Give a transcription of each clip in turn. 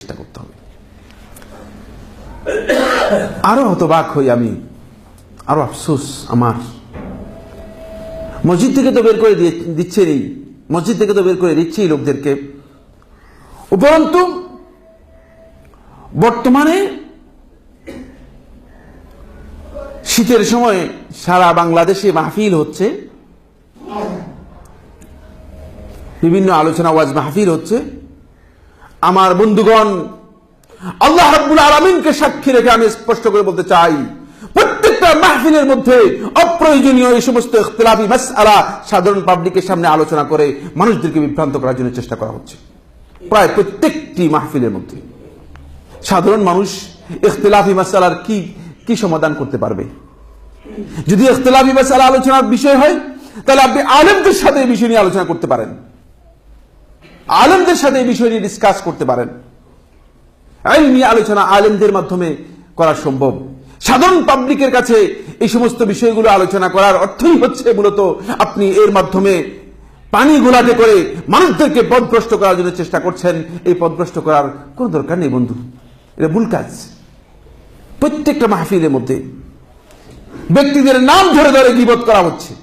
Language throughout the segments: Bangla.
চেষ্টা করতে হবে আরও হতবাক হই আমি। আরও আফসোস আমার। মসজিদ থেকে তো বের করে দিয়ে দিচ্ছেনই মসজিদ থেকে তো বের করে দিচ্ছেই লোকদেরকে। উপরন্তু, বর্তমানে শীতের সময় সারা বাংলাদেশে মাহফিল হচ্ছে। বিভিন্ন আলোচনা ওয়াজ মাহফিল হচ্ছে। আমার বন্ধুগণ, আল্লাহ রাব্বুল আলমিনকে সাক্ষী রেখে আমি স্পষ্ট করে বলতে চাই, প্রত্যেকটা মাহফিলের মধ্যে অপ্রয়োজনীয় এই সমস্ত ইখতিলাফি মাসআলা সাধারণ পাবলিকের সামনে আলোচনা করে মানুষদেরকে বিভ্রান্ত করার জন্য চেষ্টা করা হচ্ছে। প্রায় প্রত্যেকটি মাহফিলের মধ্যে সাধারণ মানুষ ইখতিলাফি মাসালার কি কি সমাধান করতে পারবে? যদি ইখতিলাফি মাসালা আলোচনার বিষয় হয়, তাহলে আপনি আলেমদের সাথে এই বিষয় নিয়ে আলোচনা করতে পারেন। আলেমদের সাথে এই বিষয় নিয়ে ডিসকাস করতে পারেন। আইনি আলোচনা আলেমদের মাধ্যমে করা সম্ভব। সাধারণ পাবলিকের কাছে এই সমস্ত বিষয়গুলো আলোচনা করার অর্থই হচ্ছে মূলত আপনি এর মাধ্যমে পানি গোলাটে করে মানুষদেরকে পদভ্রষ্ট করার জন্য চেষ্টা করছেন। এই পদভ্রষ্ট করার কোনো দরকার নেই বন্ধু। এটা ভুল কাজ। প্রত্যেকটা মাহফিলের মধ্যে ব্যক্তিদের নাম ধরে ধরে গিবত করা হচ্ছে।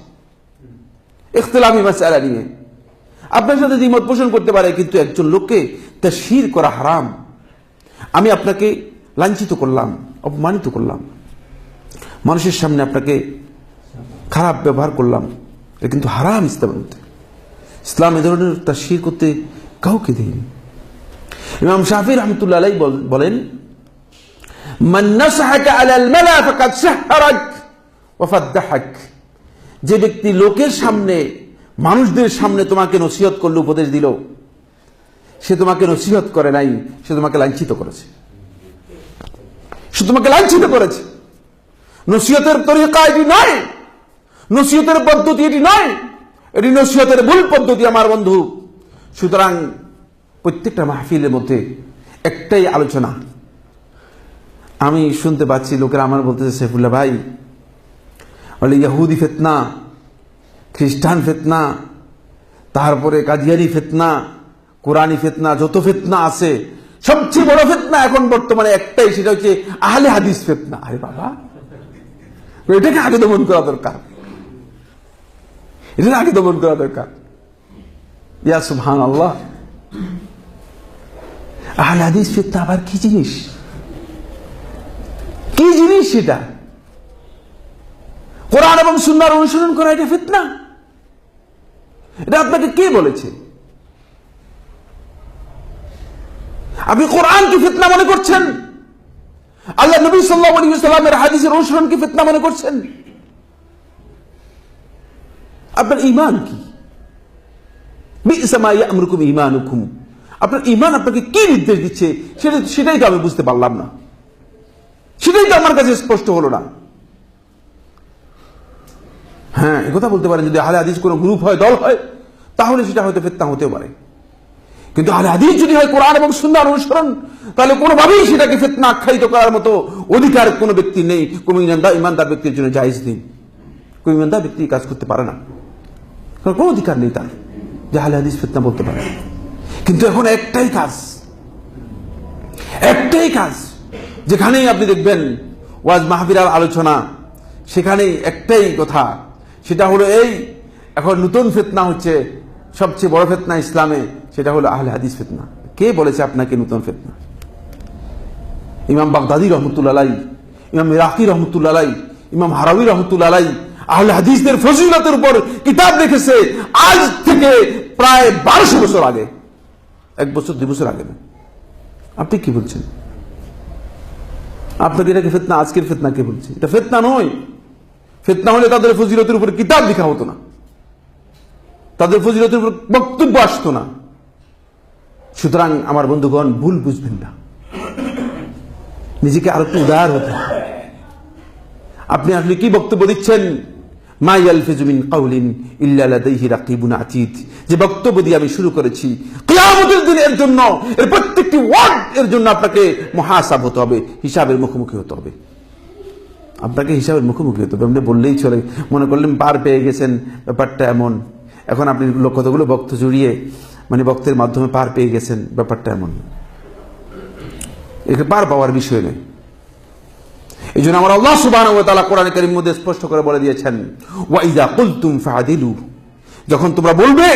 ইখতলাফি মাসালা নিয়ে। আপনার সাথে দ্বিমত পোষণ করতে পারে, কিন্তু একজন লোককে তা শির করা হারাম। আমি আপনাকে লাঞ্ছিত করলাম, অপমানিত করলাম। মানুষের সামনে আপনাকে খারাপ ব্যবহার করলাম। এটা কিন্তু হারাম ইসলামের মধ্যে। ইসলাম এ ধরনের তা শির করতে কাউকে দেয়নি। ইমাম শাহি রহমতুল্লাহ বলেন যে ব্যক্তি লোকের সামনে মানুষদের সামনে তোমাকে নসিহত করল উপদেশ দিল। সে তোমাকে নসিহত করে নাই, সে তোমাকে লাঞ্ছিত করেছে। সে তোমাকে লাঞ্ছিত করেছে। নসিহতের তরিকা এটি নয় নসিহতের পদ্ধতি এটি নয় এটি নসিহতের ভুল পদ্ধতি আমার বন্ধু। সুতরাং প্রত্যেকটা মাহফিলের মধ্যে একটাই আলোচনা। আমি শুনতে পাচ্ছি, লোকেরা আমার বলতেছে সেফুল্লাহ ভাই বলে ইয়াহুদি ফেতনা খ্রিস্টান ফেতনা, তারপরে কাদিয়ানি ফেতনা, কোরআনি ফেতনা, যত ফেতনা আছে, সবচেয়ে বড় ফেতনা এখন বর্তমানে একটাই, সেটা হচ্ছে আহলে হাদিস ফেতনা। আরে বাবা, এটাকে আগে দমন করা দরকার। এটাকে আগে দমন করা দরকার। ইয়া সুবহান আল্লাহ আহলে হাদিস ফেতনা আবার কি জিনিস? কি জিনিস সেটা? কোরআন এবং সুন্নার অনুসরণ করা এটা ফিতনা? এটা আপনাকে কে বলেছে? আপনি কোরআনকে ফিতনা মনে করছেন? আল্লাহ নবী সাল্লাল্লাহু আলাইহি সাল্লামের হাদিসের অনুসরণকে ফিতনা মনে করছেন? আপনার ইমান কি? আপনার ঈমান আপনাকে কি নির্দেশ দিচ্ছে? সেটা সেটাই তো আমি বুঝতে পারলাম না। সেটাই তো আমার কাছে স্পষ্ট হলো না। হ্যাঁ একথা বলতে পারেন যদি আহলে হাদিস কোনো গ্রুপ হয়, দল হয়, তাহলে সেটা হয়তো ফেতনা হতে পারে। কিন্তু আহলে হাদিস যদি হয়, কোরআন এবং সুন্দর অনুসরণ, তাহলে কোনোভাবেই সেটাকে ফেতনা আখ্যায়িত করার মতো অধিকার কোনো ব্যক্তি নেই। কোনো ইমানদার ইমানদার ব্যক্তির জন্য জায়েজ নেই। কোনো ইমানদার ব্যক্তি কাজ করতে পারে না। কারণ কোনো অধিকার নেই তার, যে আহলে হাদিস ফেতনা বলতে পারে। কিন্তু এখন একটাই কাজ একটাই কাজ, যেখানেই আপনি দেখবেন ওয়াজ মাহফিরার আলোচনা, সেখানেই একটাই কথা সেটা হলো এই। এখন নতুন ফেতনা হচ্ছে, সবচেয়ে বড় ফেতনা ইসলামে, সেটা হলো আহলে হাদিস ফেতনা। কে বলেছে আপনাকে নতুন ফেতনা? ইমাম বাগদাদি রহমতুল্লাহ ইমাম ইরাকি রহমতুল্লাহ ইমাম হারাবি রহমতুল্লাহ আহলে হাদিসদের ফজিলতের উপর কিতাব লিখেছে আজ থেকে প্রায় বারোশো বছর আগে। এক বছর, দুই বছর আগে না। আপনি কি বলছেন? আপনাকে এটাকে ফেতনা, আজকের ফেতনা কে বলছে? এটা ফেতনা নয়। ফেতনা হলে তাদের ফজিলতের উপর কিতাব লেখা হতো না। তাদের ফজিলতের উপর বক্তব্য আসতো না। সুতরাং আমার বন্ধুগণ, ভুল বুঝবেন না। নিজেকে আরও একটু উদার হতে আপনি আসলে কি বক্তব্য দিচ্ছেন? মা ইয়ালফিজু মিন কাউলিন ইল্লা লাদাইহি রাকিবুন আতীদ যে বক্তব্য দিয়ে আমি শুরু করেছি, কিয়ামতের দিন এর জন্য, এর প্রত্যেকটি ওয়ার্ড এর জন্য আপনাকে মহাসাব হতে হবে, হিসাবের মুখোমুখি হতে হবে। আপনাকে হিসাবের মুখোমুখি হতে হবে। আপনি বললেই চলে। মনে করলেন পার পেয়ে গেছেন, ব্যাপারটা এমন। এখন আপনি কতগুলো বক্ত জুড়িয়ে মানে বক্তের মাধ্যমে পার পেয়ে গেছেন, ব্যাপারটা এমন। একে পার পাওয়ার বিষয় নয়। এই জন্য আমার আল্লাহ সুবাহ কোরআন কারিম মধ্যে স্পষ্ট করে বলে দিয়েছেন ওয়াইদা কুলতুম ফাদিলু যখন তোমরা বলবে,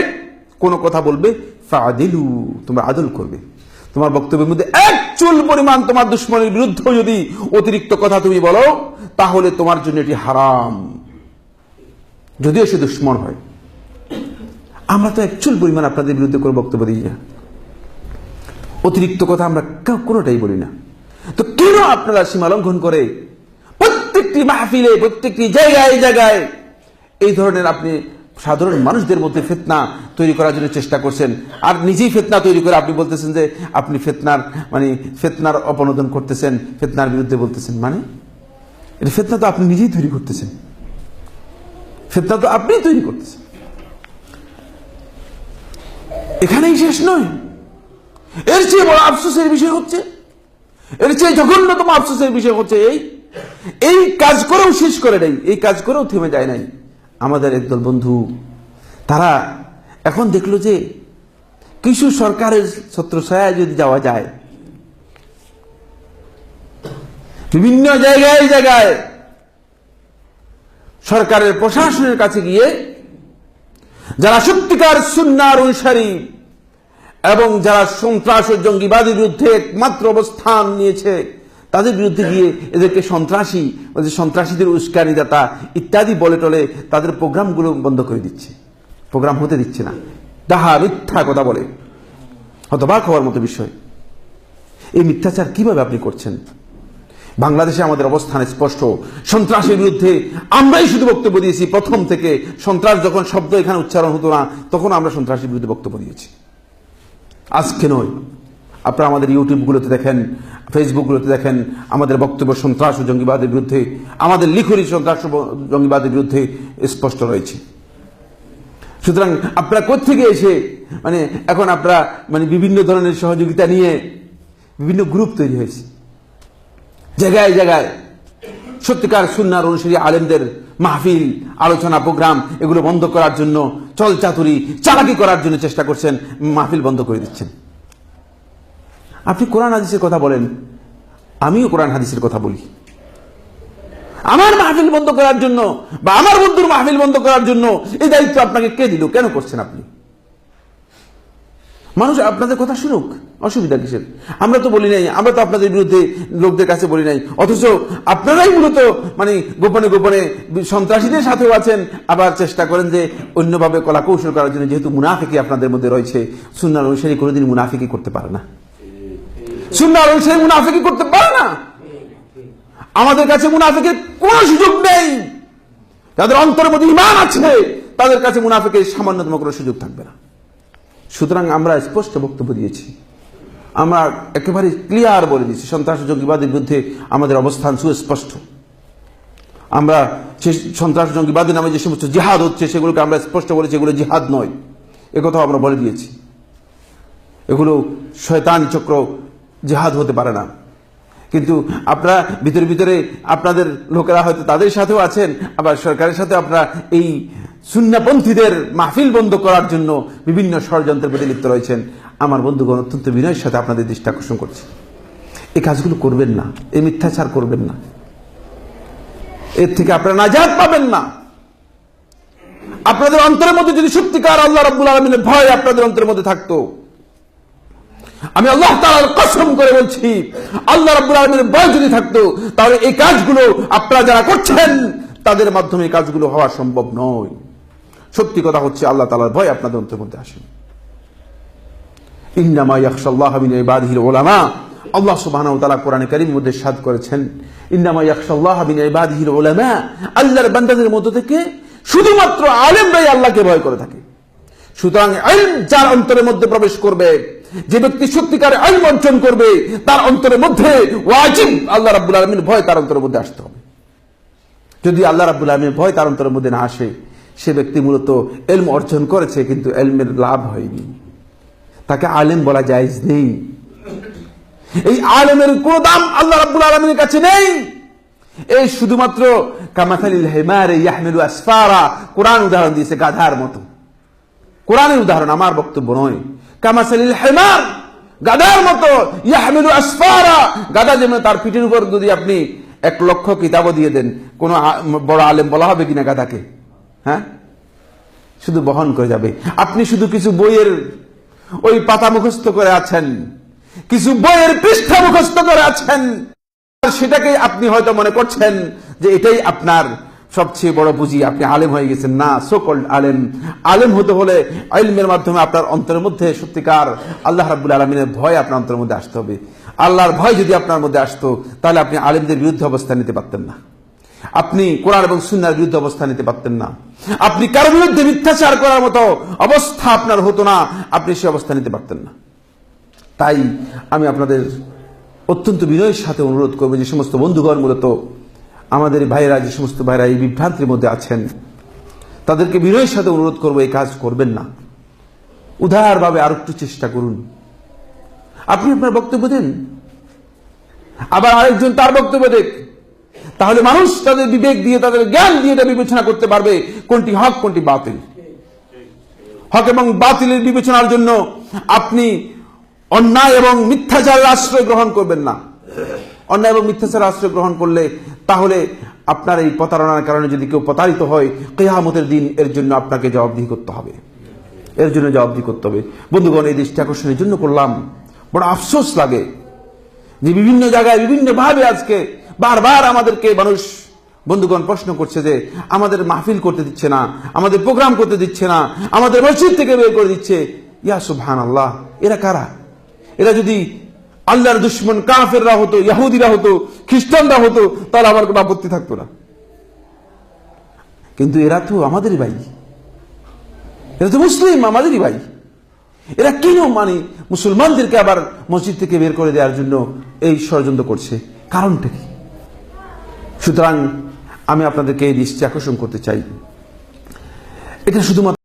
কোন কথা বলবে ফাদিলু তোমরা আদল করবে। তোমার বক্তব্যের মধ্যে এক চুল পরিমাণ তোমার দুশ্মনের বিরুদ্ধে যদি অতিরিক্ত কথা তুমি বলো, তাহলে তোমার জন্য এটি হারাম। যদিও সে দুশ্মন হয়। আমরা তো এক চুল পরিমাণ আপনাদের বিরুদ্ধে কোনো বক্তব্য দিই না। অতিরিক্ত কথা আমরা কোনোটাই বলি না। তো কেন আপনারা সীমা লঙ্ঘন করে? প্রত্যেকটি মাহফিলে, প্রত্যেকটি জায়গায় জায়গায় এই ধরনের আপনি সাধারণ মানুষদের মধ্যে ফেতনা তৈরি করার জন্য চেষ্টা করছেন। আর নিজেই ফেতনা তৈরি করে আপনি বলতেছেন যে, আপনি ফেতনার মানে ফেতনার অপনোদন করতেছেন, ফেতনার বিরুদ্ধে বলতেছেন। মানে? এটা ফেতনা তো আপনি নিজেই তৈরি করতেছেন। ফেতনা তো আপনিই তৈরি করতেছেন। এখানেই শেষ নয়। এর চেয়ে বড় আফসোসের বিষয় হচ্ছে, এর চেয়ে জঘন্যতম আফসোসের বিষয় হচ্ছে এই এই কাজ করেও শেষ করে নাই, এই কাজ করেও থেমে যায় নাই। আমাদের একদল বন্ধু, তারা এখন দেখল যে কিছু সরকারের ছত্রছায়া যদি যাওয়া যায়, বিভিন্ন জায়গায় জায়গায় সরকারের প্রশাসনের কাছে গিয়ে যারা সত্যিকার সুন্নার অনুসারী এবং যারা সন্ত্রাস ও জঙ্গিবাদের বিরুদ্ধে একমাত্র অবস্থান নিয়েছে, তাদের বিরুদ্ধে গিয়ে এদেরকে সন্ত্রাসী সন্ত্রাসীদের উস্কানিদাতা ইত্যাদি বলে টলে তাদের প্রোগ্রামগুলো বন্ধ করে দিচ্ছে। প্রোগ্রাম হতে দিচ্ছে না। ডাহা মিথ্যা কথা বলে। হতবাক হওয়ার মতো বিষয়। এই মিথ্যাচার কীভাবে আপনি করছেন? বাংলাদেশে আমাদের অবস্থান স্পষ্ট। সন্ত্রাসের বিরুদ্ধে আমরাই শুধু বক্তব্য দিয়েছি। প্রথম থেকে সন্ত্রাস যখন শব্দ এখানে উচ্চারণ হতো না, তখন আমরা সন্ত্রাসের বিরুদ্ধে বক্তব্য দিয়েছি। আজকে নয়। আপনারা আমাদের ইউটিউবগুলোতে দেখেন, ফেসবুকগুলোতে দেখেন, আমাদের বক্তব্য সন্ত্রাস ও জঙ্গিবাদের বিরুদ্ধে, আমাদের লিখুরি সন্ত্রাস জঙ্গিবাদের বিরুদ্ধে স্পষ্ট রয়েছে। সুতরাং আপনারা কোথেকে এসে মানে এখন আপনারা মানে বিভিন্ন ধরনের সহযোগিতা নিয়ে বিভিন্ন গ্রুপ তৈরি হয়েছে। জায়গায় জায়গায় সত্যিকার সুন্নার অনুসারী আলেমদের মাহফিল, আলোচনা প্রোগ্রাম, এগুলো বন্ধ করার জন্য চল চাতুরি চালাকি করার জন্য চেষ্টা করছেন, মাহফিল বন্ধ করে দিচ্ছেন। আপনি কোরআন হাদিসের কথা বলেন, আমিও কোরআন হাদিসের কথা বলি। আমার মাহফিল বন্ধ করার জন্য বা আমার বন্ধুর মাহফিল বন্ধ করার জন্য এই দায়িত্ব আপনাকে কে দিল? কেন করছেন আপনি? মানুষ আপনাদের কথা শুনুক। অসুবিধা কিসের? আমরা তো বলি নাই, আমরা তো আপনাদের বিরুদ্ধে লোকদের কাছে বলি নাই। অথচ আপনারাই মূলত মানে গোপনে গোপনে সন্ত্রাসীদের সাথেও আছেন। আবার চেষ্টা করেন যে অন্যভাবে কলা কৌশল করার জন্য যেহেতু মুনাফিকি আপনাদের মধ্যে রয়েছে সুন্নার অনুসারী কোনোদিন মুনাফিকি করতে পারে না। সুন্নার অনুসারী মুনাফিকি করতে আমাদের কাছে মুনাফিকের কোনো সুযোগ নেই। যাদের অন্তরের মধ্যে ইমান আছে, তাদের কাছে মুনাফিকের সামান্যতম কোনো সুযোগ থাকবে না। সুতরাং আমরা স্পষ্ট বক্তব্য দিয়েছি। আমরা একেবারে ক্লিয়ার বলে দিয়েছি সন্ত্রাস জঙ্গিবাদের বিরুদ্ধে আমাদের অবস্থান সুস্পষ্ট। আমরা সে সন্ত্রাস জঙ্গিবাদের নামে যে সমস্ত জিহাদ হচ্ছে, সেগুলোকে আমরা স্পষ্ট বলেছি, এগুলো জিহাদ নয়। একথাও আমরা বলে দিয়েছি। এগুলো শয়তান চক্র জিহাদ হতে পারে না। কিন্তু আপনারা ভিতরে ভিতরে আপনাদের লোকেরা হয়তো তাদের সাথেও আছেন, আবার সরকারের সাথে আপনারা এই সুন্নাপন্থীদের মাহফিল বন্ধ করার জন্য বিভিন্ন ষড়যন্ত্রের প্রতি লিপ্ত রয়েছেন। আমার বন্ধুগণ, অত্যন্ত বিনয়ের সাথে আপনাদের দৃষ্টি আকর্ষণ করছে। এই কাজগুলো করবেন না, এই মিথ্যাচার করবেন না। এর থেকে আপনারা নাজাত পাবেন না। আপনাদের অন্তরের মধ্যে যদি সত্যিকার আল্লাহ রাব্বুল আলমিনের ভয় আপনাদের অন্তরের মধ্যে থাকতো আমি আল্লাহ তাআলার কসম করে বলছি, আল্লাহ রাব্বুল আলামিনের ভয় যদি থাকতো, তাহলে এই কাজগুলো আপনারা যারা করছেন, তাদের মাধ্যমে কাজগুলো হওয়া সম্ভব নয়। সত্যি কথা হচ্ছে, আল্লাহ তাআলার ভয় আপনাদের অন্তরের মধ্যে আসেন। ইন্নামা ইয়াখশাল্লাহ মিন ইবাদিহিল আল্লাহ সুবহানাহু ওয়া তাআলা কোরআনে মধ্যে সাদ করেছেন, ইন্নামা ইয়াখশাল্লাহ মিন ইবাদিহিল আল্লাহর বান্দাদের থেকে শুধুমাত্র আলেমরাই আল্লাহকে ভয় করে থাকে। সুতরাং আইন যার অন্তরের মধ্যে প্রবেশ করবে যে ব্যক্তি সত্যিকার আইন অর্জন করবে, তার অন্তরের মধ্যে ওয়াজিব আল্লাহ রাব্বুল আলমীর ভয় তার অন্তরের মধ্যে আসতে হবে। যদি আল্লাহ রাব্বুল আলমীর ভয় তার অন্তরের মধ্যে না আসে, সে ব্যক্তি মূলত এলম অর্জন করেছে, কিন্তু এলমের লাভ হয়নি। তাকে আলেম বলা জায়েজ নেই। এই আলেমের কোন দাম আল্লাহ রাব্বুল আলমীর কাছে নেই। এই শুধুমাত্র কামাথালিল হেমারে ইয়াহমিলু আসফারা, কোরআন উদাহরণ দিয়েছে গাধার মতো। কোরআনের উদাহরণ আমার বক্তব্য নয়। কামাসালিল হেমার। গাদার মতো ইয়াহমিলু আসফারা। গাদা যেমন তার পিঠের উপর যদি আপনি এক লক্ষ কিতাবও দিয়ে দেন, কোন বড় আলেম বলা হবে কিনা গাদাকে? হ্যাঁ? শুধু বহন করে যাবে। আপনি শুধু কিছু বইয়ের ওই পাতা মুখস্থ করে আছেন। কিছু বইয়ের পৃষ্ঠা মুখস্থ করে আছেন। সেটাকে আপনি হয়তো মনে করছেন যে এটাই আপনার সবচেয়ে বড় বুঝি আপনি আলেম হয়ে গেছেন। না সোকল্ড আলেম। আলেম হতে হলে আইলমের মাধ্যমে আপনার অন্তরের মধ্যে সত্যিকার আল্লাহ রাবুল আলমিনের ভয় আপনার অন্তরের মধ্যে আসতে হবে। আল্লাহর ভয় যদি আপনার মধ্যে আসতো, তাহলে আপনি আলেমদের বিরুদ্ধে অবস্থান নিতে পারতেন না। আপনি কোরআন এবং সুন্নার বিরুদ্ধে অবস্থান নিতে পারতেন না। আপনি কারোর বিরুদ্ধে মিথ্যাচার করার মতো অবস্থা আপনার হতো না, আপনি সে অবস্থা নিতে পারতেন না। তাই আমি আপনাদের অত্যন্ত বিনয়ের সাথে অনুরোধ করব যে সমস্ত বন্ধুগণ, মূলত আমাদের ভাইরা যে সমস্ত ভাইরা এই বিভ্রান্তির মধ্যে আছেন, তাদেরকে বিনয়ের সাথে অনুরোধ করব, এই কাজ করবেন না। উদারভাবে আর একটু চেষ্টা করুন। আপনি আপনার বক্তব্য দেন। আবার আরেকজন তার বক্তব্য দেখ। তাহলে মানুষ তাদের বিবেক দিয়ে, তাদের জ্ঞান দিয়ে এটা বিবেচনা করতে পারবে, কোনটি হক, কোনটি বাতিল। হক এবং বাতিলের বিবেচনার জন্য আপনি অন্যায় এবং মিথ্যাচারের আশ্রয় গ্রহণ করবেন না। অন্যায় এবং মিথ্যাচারের আশ্রয় গ্রহণ করলে তাহলে আপনার এই প্রতারণার কারণে যদি কেউ প্রতারিত হয়, কেয়ামতের দিন এর জন্য আপনাকে জবাবদিহি করতে হবে। এর জন্য জবাবদিহি করতে হবে। বন্ধুগণ, এই দৃষ্টি আকর্ষণের জন্য করলাম। বড় আফসোস লাগে যে বিভিন্ন জায়গায় বিভিন্ন ভাবে আজকে বারবার আমাদেরকে মানুষ, বন্ধুগণ, প্রশ্ন করছে যে আমাদের মাহফিল করতে দিচ্ছে না, আমাদের প্রোগ্রাম করতে দিচ্ছে না, আমাদের মসজিদ থেকে বের করে দিচ্ছে। ইয়া সুবহান আল্লাহ এরা কারা? এরা যদি আল্লাহর দুশ্মন কাফেররা হতো, ইয়াহুদিরা হতো খ্রিস্টানরা হতো, তাহলে আমার কোনো আপত্তি থাকতো না। কিন্তু এরা তো আমাদেরই ভাই। এরা তো মুসলিম, আমাদেরই ভাই। এরা কেন মানে মুসলমানদেরকে আবার মসজিদ থেকে বের করে দেওয়ার জন্য এই ষড়যন্ত্র করছে? কারণটা কি? সুতরাং আমি আপনাদেরকে এই দৃষ্টি আকর্ষণ করতে চাই। এটা শুধুমাত্র